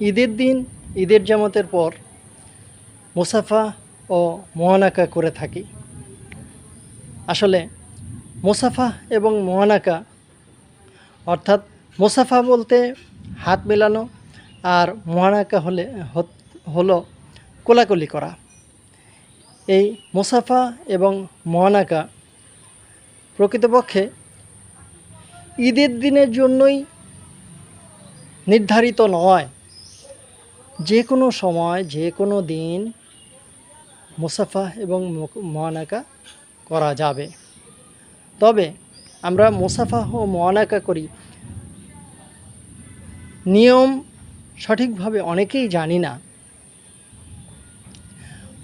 ঈদের দিন, ঈদের জামাতের পর মুসাফা ও মোয়ানাকা করে থাকি। আসলে মুসাফা এবং মোয়ানাকা অর্থাৎ মুসাফা বলতে হাত মেলানো আর মোয়ানাকা হলে হলো কোলাকুলি করা। এই মুসাফা এবং মোয়ানাকা প্রকৃতপক্ষে ঈদের দিনের জন্যই নির্ধারিত নয়। যে কোনো সময় যে কোনো দিন মুসাফা এবং মহানাকা করা যাবে। তবে আমরা মুসাফা ও মোয়ানাকা করি। নিয়ম সঠিকভাবে অনেকেই জানি না।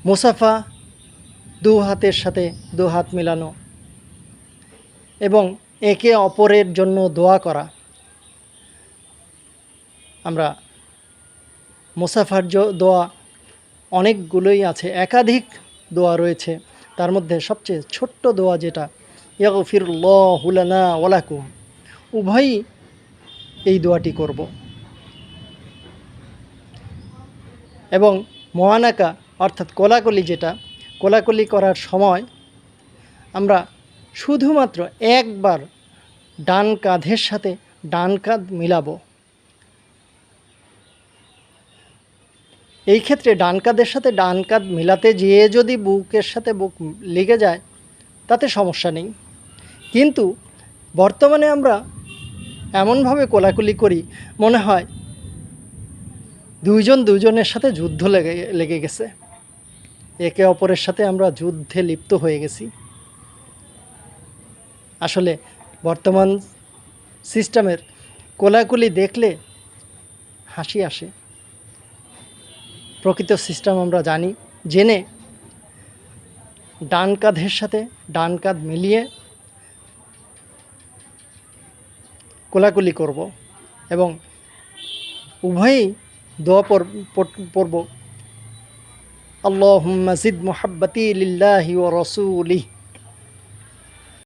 মুসাফা দু হাতের সাথে দু হাত মেলানো এবং একে অপরের জন্য দোয়া করা। আমরা মুসাফার দোয়া অনেকগুলোই আছে। একাধিক দোয়া রয়েছে। তার মধ্যে সবচেয়ে ছোট্ট দোয়া যেটা ইয়াগফির ল হুলানা ওয়ালাকুম উভয়ই এই দোয়াটি করব। এবং মহানাকা অর্থাৎ কোলাকলি যেটা, কোলাকলি করার সময় আমরা শুধুমাত্র একবার ডান কাঁধের সাথে ডান কাঁধ মিলাবো। এই ক্ষেত্রে ডান কাঁধের সাথে ডান কাঁধ মিলাতে যেয়ে যদি বুকের সাথে বুক লেগে যায়, তাতে সমস্যা নেই। কিন্তু বর্তমানে আমরা এমনভাবে কোলাকুলি করি, মনে হয় দুইজন দুজনের সাথে যুদ্ধ লেগে লেগে গেছে। একে অপরের সাথে আমরা যুদ্ধে লিপ্ত হয়ে গেছি। আসলে বর্তমান সিস্টেমের কোলাকুলি দেখলে হাসি আসে। প্রকৃত সিস্টেম আমরা জানি। জেনে ডান কাঁধের সাথে ডান কাঁধ মিলিয়ে কোলাকুলি করব এবং উভয়ই দোয়া পড়- পড়- পড়ব। আল্লাহ মসজিদ মোহাব্বতি লিল্লাহি ও রসুলিহ।